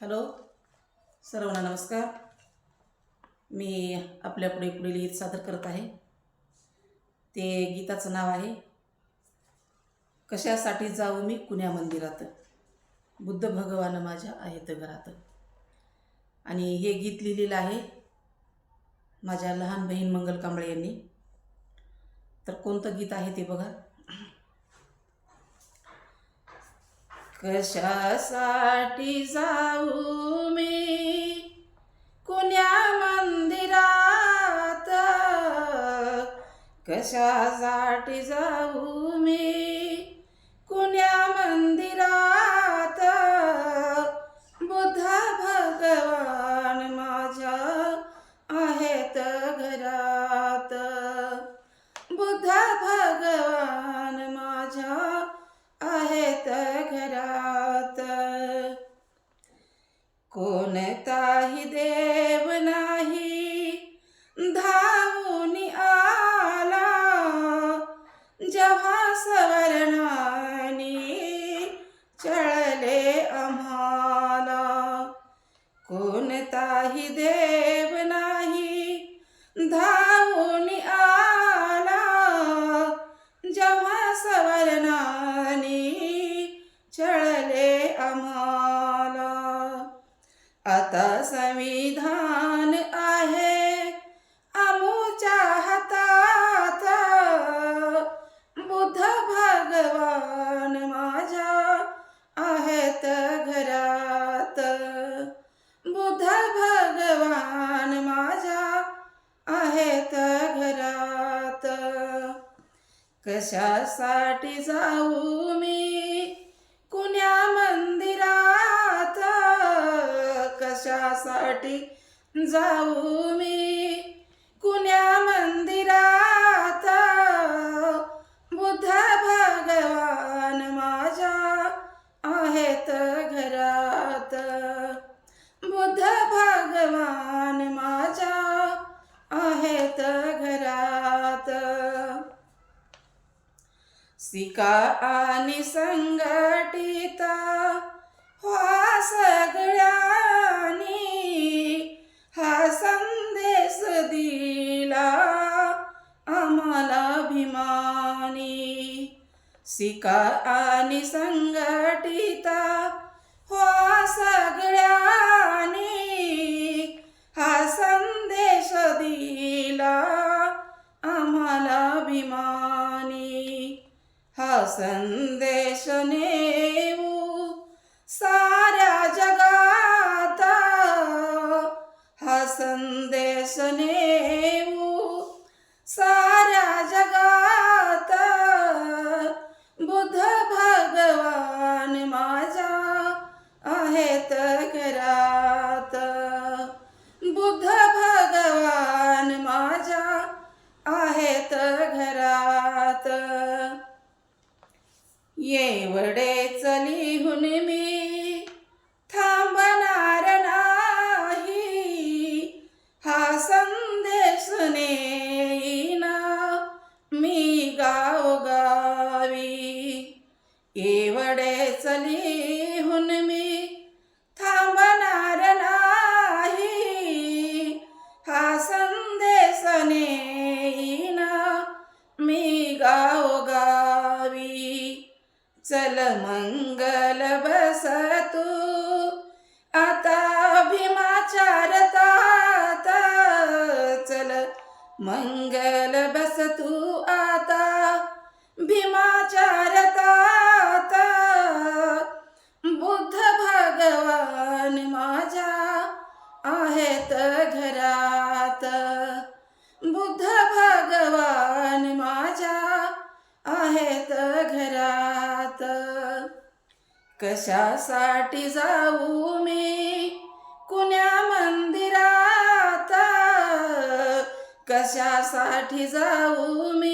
Hello सर्वांना नमस्कार. मी आपल्या पुढे पुढील गीत सादर करत आहे. ते गीताचं नाव आहे कशासाठी जाऊ मी कुण्या मंदिरात? बुद्ध भगवान माझ्या आहेत घरात. आणि हे गीत लिहिलेलं आहे माझ्या लहान बहीण मंगल कांबळे यांनी. तर कोणतं गीत आहे ते बघा. कशासाठी जाऊ मी? कुण्या मंदिरात? कशासाठी जाऊ मी? कुण्या मंदिरात? आहेत घरात. कोणताही देव नाही धावून आला. जेव्हा सवर्णानी चळले आम्हाला कोणताही देव संविधान आहे. आमूच्या हातात बुद्ध भगवान माझ्या आहेत घरात. बुद्ध भगवान माझ्या आहेत घरात. कशासाठी जाऊ कशासाठी जाऊ मी कुण्या मंदिरात. बुद्ध भगवान माझ्या आहेत घरात. बुद्ध भगवान माझ्या आहेत घरात. सिका आणि संघटित व्हा सगळ्यांनी. सिका आणि संघटिता हो सगळ्यानी. हा संदेश दिला आम्हाला अभिमानी. हा संदेश नेऊ साऱ्या जगात. हा संदेश नेऊ सा येवडे चली हुनमी मी थांबणार नाही. हा संदेश नेईना मी गावगावी. चली हुन मी थांबणार नाही. हा संदेश नेईना मी गावगावी चल मंगल बस तू आता भीमाचारता चल मंगल बस तू आता भीमाचारता कशासाठी जाऊ मी? कुण्या मंदिरात? कशासाठी जाऊ मी?